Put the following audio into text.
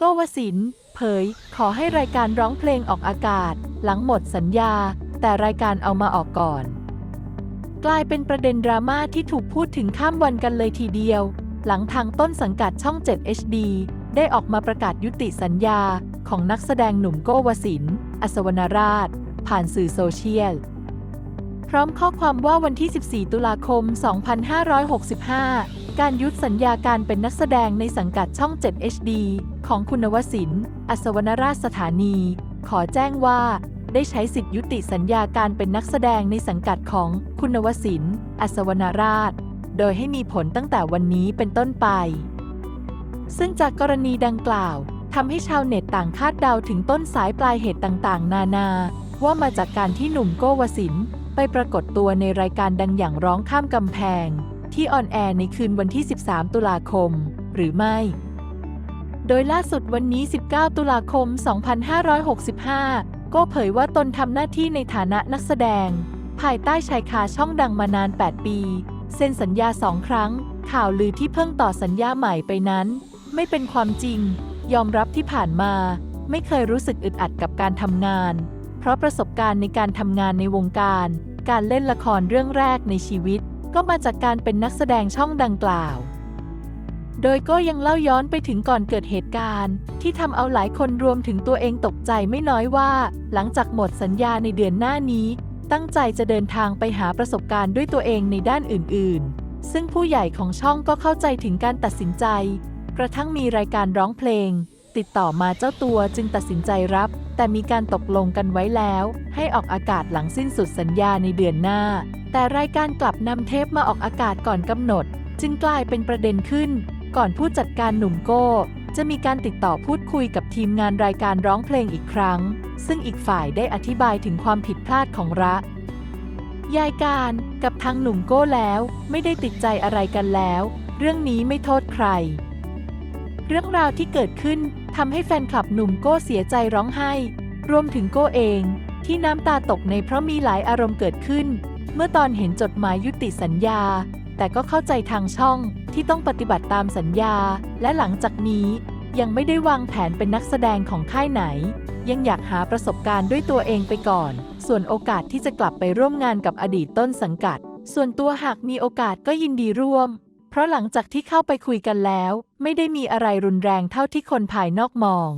โกวสินเผย ขอให้รายการร้องเพลงออกอากาศ หลังหมดสัญญา แต่รายการเอามาออกก่อน กลายเป็นประเด็นดราม่าที่ถูกพูดถึงข้ามวันกันเลยทีเดียว หลังทางต้นสังกัดช่อง 7 HD ได้ออกมาประกาศยุติสัญญาของนักแสดงหนุ่มโกวสินอัศวรรณราช ผ่านสื่อโซเชียล พร้อมข้อความว่าวันที่ 14 ตุลาคม 2565 การยุติสัญญาการเป็นนักแสดงในสังกัดช่อง 7 HD ของคุณวสินอัศวรรณราชสถานี ขอแจ้งว่า ได้ใช้สิทธิยุติสัญญาการเป็นนักแสดงในสังกัดของคุณวสินอัศวรรณราช โดยให้มีผลตั้งแต่วันนี้เป็นต้นไป ซึ่งจากกรณีดังกล่าวทำให้ชาวเน็ตต่างคาดเดาถึงต้นสายปลายเหตุต่างๆ นานา ว่ามาจากการที่หนุ่มโกวสินไปปรากฏตัวในรายการดังอย่างร้องข้ามกำแพง ที่ออนแอร์ในคืนวันที่ 13 ตุลาคม หรือไม่ โดยล่าสุดวันนี้ 19 ตุลาคม 2565 ก็เผยว่าตนทำหน้าที่ในฐานะนักแสดง ภายใต้ชายคาช่องดังมานาน 8 ปี เซ็นสัญญาสองครั้ง ข่าวลือที่เพิ่งต่อสัญญาใหม่ไปนั้น ไม่เป็นความจริง ยอมรับที่ผ่านมา ไม่เคยรู้สึกอึดอัดกับการทำงาน เพราะประสบการณ์ในการทำงานในวงการ การเล่นละครเรื่องแรกในชีวิต ก็มาจากการเป็นนักแสดงช่องดังกล่าว โดยก็ยังเล่าย้อนไปถึงก่อนเกิดเหตุการณ์ ที่ทำเอาหลายคนรวมถึงตัวเองตกใจไม่น้อยว่า หลังจากหมดสัญญาในเดือนหน้านี้ ตั้งใจจะเดินทางไปหาประสบการณ์ด้วยตัวเองในด้านอื่น ๆ ซึ่งผู้ใหญ่ของช่องก็เข้าใจถึงการตัดสินใจ กระทั่งมีรายการร้องเพลง ติดต่อมาเจ้าตัวจึงตัดสินใจรับ แต่มีการตกลงกันไว้แล้ว ให้ออกอากาศหลังสิ้นสุดสัญญาในเดือนหน้า แต่รายการกลับนำเทปมาออกอากาศก่อนกำหนด จึงกลายเป็นประเด็นขึ้น ก่อนผู้จัดการหนุ่มโก้ จะมีการติดต่อพูดคุยกับทีมงานรายการร้องเพลงอีกครั้ง ซึ่งอีกฝ่ายได้อธิบายถึงความผิดพลาดของระยายการกับทางหนุ่มโก้แล้วไม่ได้ติดใจอะไรกันแล้ว เรื่องนี้ไม่โทษใคร เรื่องราวที่เกิดขึ้นทำให้แฟนคลับหนุ่มโก้เสียใจร้องไห้ รวมถึงโก้เอง ที่น้ำตาตกในเพราะมีหลายอารมณ์เกิดขึ้น เมื่อตอนเห็นจดหมายยุติสัญญา แต่ก็เข้าใจทางช่องที่ต้องปฏิบัติตามสัญญา และหลังจากนี้ยังไม่ได้วางแผนเป็นนักแสดงของค่ายไหน ยังอยากหาประสบการณ์ด้วยตัวเองไปก่อน ส่วนโอกาสที่จะกลับไปร่วมงานกับอดีตต้นสังกัด ส่วนตัวหากมีโอกาสก็ยินดีร่วม เพราะหลังจากที่เข้าไปคุยกันแล้ว ไม่ได้มีอะไรรุนแรงเท่าที่คนภายนอกมอง